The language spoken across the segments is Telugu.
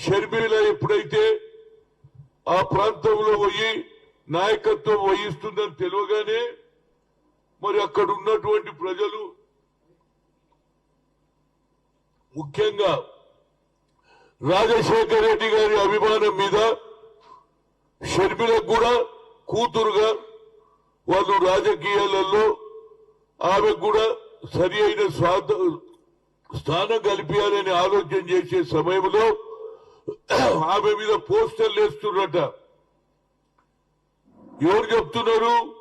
షర్మిల ఎప్పుడైతే ఆ ప్రాంతంలో పోయి నాయకత్వం వహిస్తుందని తెలియగానే మరి అక్కడ ఉన్నటువంటి ప్రజలు ముఖ్యంగా రాజశేఖర రెడ్డి గారి అభిమానం మీద షర్మిలకు కూడా కూతురుగా వాళ్ళు రాజకీయాలలో ఆమె కూడా సరి అయిన స్వార్థ స్థానం కల్పించాలని ఆలోచన చేసే సమయంలో ఆమె మీద పోస్టర్లు వేస్తున్నట ఎవరు చెప్తున్నారు?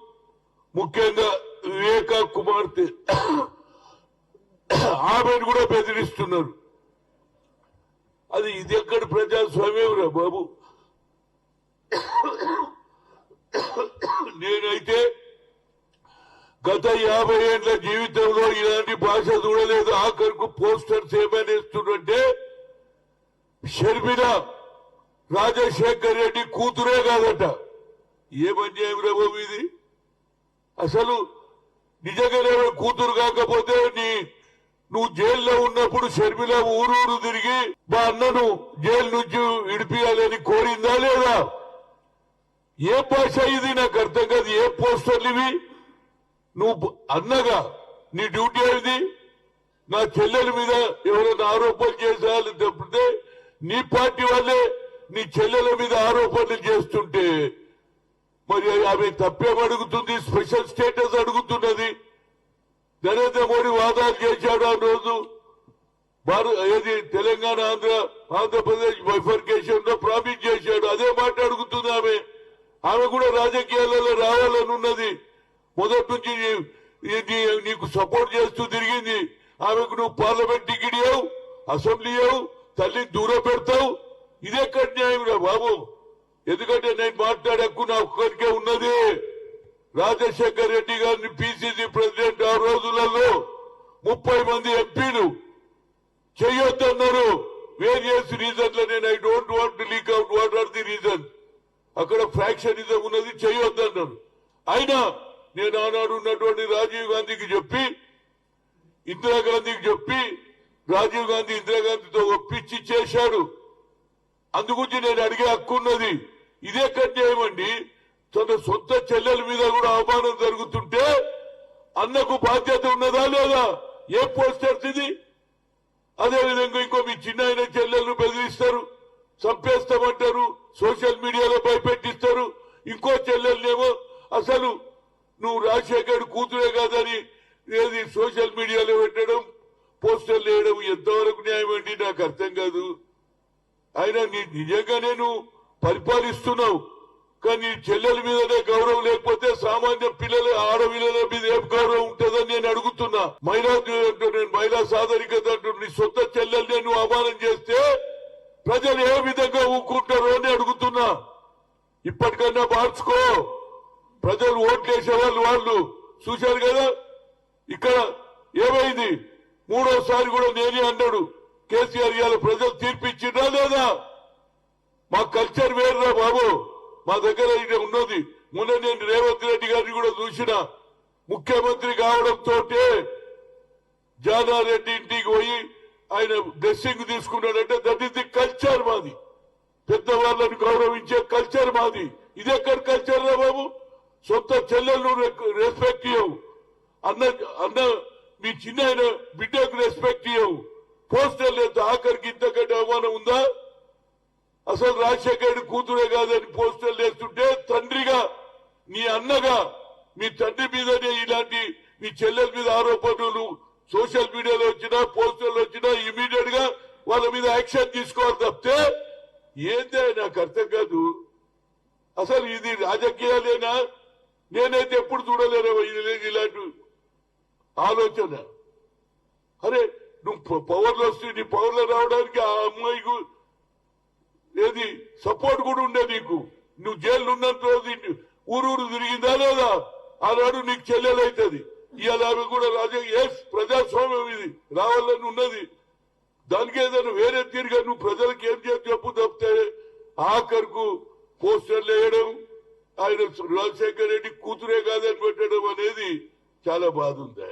ముఖ్యంగా వివేక కుమార్తె. ఆమెను కూడా బెదిరిస్తున్నారు. అది ఇది ఎక్కడ ప్రజాస్వామ్యంరా బాబు? నేనైతే గత యాభై ఏళ్ళ జీవితంలో ఇలాంటి భాష చూడలేదు. ఆఖరుకు పోస్టర్స్ ఏమైనా షర్మిల రాజశేఖర్ రెడ్డి కూతురే కాదట. ఏమన్యాయం రా ఇది? అసలు నిజంగానే కూతురు కాకపోతే నీ నువ్వు జైల్లో ఉన్నప్పుడు షర్మిల ఊరూరు తిరిగి మా అన్నను జైలు నుంచి విడిపియాలని కోరిందా లేదా? ఏ భాష ఇది? నాకు అర్థం కాదు. ఏ పోస్టర్లు ఇవి? నువ్వు అన్నగా నీ డ్యూటీ ఏది? నా చెల్లెల మీద ఎవరైనా ఆరోపణలు చేసేవాళ్ళు తప్పితే నీ పార్టీ వాళ్ళే నీ చెల్లెల మీద ఆరోపణలు చేస్తుంటే మరి ఆమె తప్పేం అడుగుతుంది? స్పెషల్ స్టేటస్ అడుగుతున్నది. నరేంద్ర మోడీ వాదాలు చేశాడు ఆ రోజు. ఏది తెలంగాణ ఆంధ్ర ఆంధ్రప్రదేశ్ బైఫర్కేషన్లో ప్రామిస్ చేశాడు. అదే మాట అడుగుతుంది ఆమె. ఆమె కూడా రాజకీయాలలో రావాలని ఉన్నది మొదటి నుంచి నీకు సపోర్ట్ చేస్తూ తిరిగింది. ఆమెకు నువ్వు పార్లమెంట్ టికెట్ ఇవ్వవు అసెంబ్లీ ఇవ్వవు తల్లిని దూరం పెడతావు? ఇదెక్కడ న్యాయం రా బాబు. ఎందుకంటే నేను మాట్లాడే హక్కు నా ఒక్కరికే ఉన్నది. రాజశేఖర్ రెడ్డి గారిని పిసిసి ప్రెసిడెంట్ ఆ రోజులలో ముప్పై మంది ఎంపీలు. చేయొద్దన్నారు వేరియస్ రీజన్ల నేను I don't want leak out what are the reason అక్కడ ఫ్రాక్షనిజం ఉన్నది చేయొద్దన్నారు అయినా నేను ఆనాడు ఉన్నటువంటి రాజీవ్ గాంధీకి చెప్పి ఇందిరాగాంధీకి చెప్పి రాజీవ్ గాంధీ ఇందిరాగాంధీతో ఒప్పించి చేశాడు. అందుగురించి నేను అడిగే హక్కు ఉన్నది. ఇదే కన్యాయమండి తన సొంత చెల్లెల మీద కూడా అవమానం జరుగుతుంటే అన్నకు బాధ్యత ఉన్నదా లేదా? ఏ పోస్టర్స్ ఇది? అదేవిధంగా ఇంకో మీ చిన్న ఆయన చెల్లెలను బెదిరిస్తారు. చంపేస్తామంటారు. సోషల్ మీడియాలో భయపెట్టిస్తారు. ఇంకో చెల్లెలనేమో అసలు నువ్వు రాజశేఖర్ కూతురే కాదని ఏది సోషల్ మీడియాలో పెట్టడం పోస్టర్లు వేయడం ఎంతవరకు న్యాయం అండి నాకు అర్థం కాదు. ఆయన నీ నిజంగానే నువ్వు పరిపాలిస్తున్నావు. కానీ నీ చెల్లెల మీదనే గౌరవం లేకపోతే సామాన్య పిల్లల ఆడపిల్లల మీద ఏం గౌరవం ఉంటుందని నేను అడుగుతున్నా. మహిళా అంటూ నేను మహిళా సాధరికత అంటూ నీ సొంత చెల్లెల్ని నువ్వు అవమానం చేస్తే ప్రజలు ఏ విధంగా ఊక్కుంటారో అని అడుగుతున్నా. ఇప్పటికన్నా మార్చుకో. ప్రజలు ఓట్లేసే వాళ్ళు వాళ్ళు. చూశారు కదా? ఇక్కడ ఏమైంది? మూడోసారి కూడా నేనే అన్నాడు? కేసీఆర్ గారు ప్రజలు తీర్పిచ్చిండ్రా లేదా? మా కల్చర్ వేరురా బాబు. మా దగ్గర ఇది ఉన్నది. మొన్న నేను రేవంత్ రెడ్డి గారిని కూడా చూసిన. ముఖ్యమంత్రి కావడంతో జానారెడ్డి ఇంటికి పోయి ఆయన డ్రెస్సింగ్ తీసుకున్నాడంటే దట్ ఇస్ ది కల్చర్ మాది. పెద్దవాళ్ళని గౌరవించే కల్చర్ మాది. ఇదెక్కడ కల్చర్ రా బాబు? సొంత చెల్లెళ్ళు రెస్పెక్ట్ ఇవ్వవు అన్న అన్న మీ చిన్న బిడ్డకు రెస్పెక్ట్ ఇవ్వవు పోస్టర్ లేదు ఆఖరికి ఇంతకంటే అవమానం ఉందా? అసలు రాజశేఖర్ కూతురే కాదని పోస్టర్ లేస్తుంటే తండ్రిగా నీ అన్నగా మీ తండ్రి మీదనే ఇలాంటి మీ చెల్లెల మీద ఆరోపణలు సోషల్ మీడియాలో వచ్చినా పోస్టర్లు వచ్చినా ఇమీడియట్గా వాళ్ళ మీద యాక్షన్ తీసుకోవాలి తప్పితే ఏందే నాకు అర్థం కాదు. అసలు ఇది రాజకీయాలేనా? నేనైతే ఎప్పుడు చూడలేను. ఇది ఇలాంటి ఆలోచన. అరే నువ్వు పవర్లో వస్తే నీ పవర్లో రావడానికి ఆ అమ్మాయికు ఏది సపోర్ట్ కూడా ఉండే నీకు. నువ్వు జైలు ఉన్నంత రోజు ఊరు ఊరూరు తిరిగిందా లేదా? ఆనాడు నీకు చెల్లెలైతుంది ఇవాళ ఆమె కూడా రాజ ఎస్ ప్రజాస్వామ్యం ఇది. రావాలని ఉన్నది. దానికి ఏదైనా వేరే తీరుగా నువ్వు ప్రజలకు ఏం చేసి చెప్పు తప్పితే ఆఖరుకు పోస్టర్లు వేయడం ఆయన రాజశేఖర్ రెడ్డి కూతురే కాదని పెట్టడం అనేది చాలా బాధ ఉంది.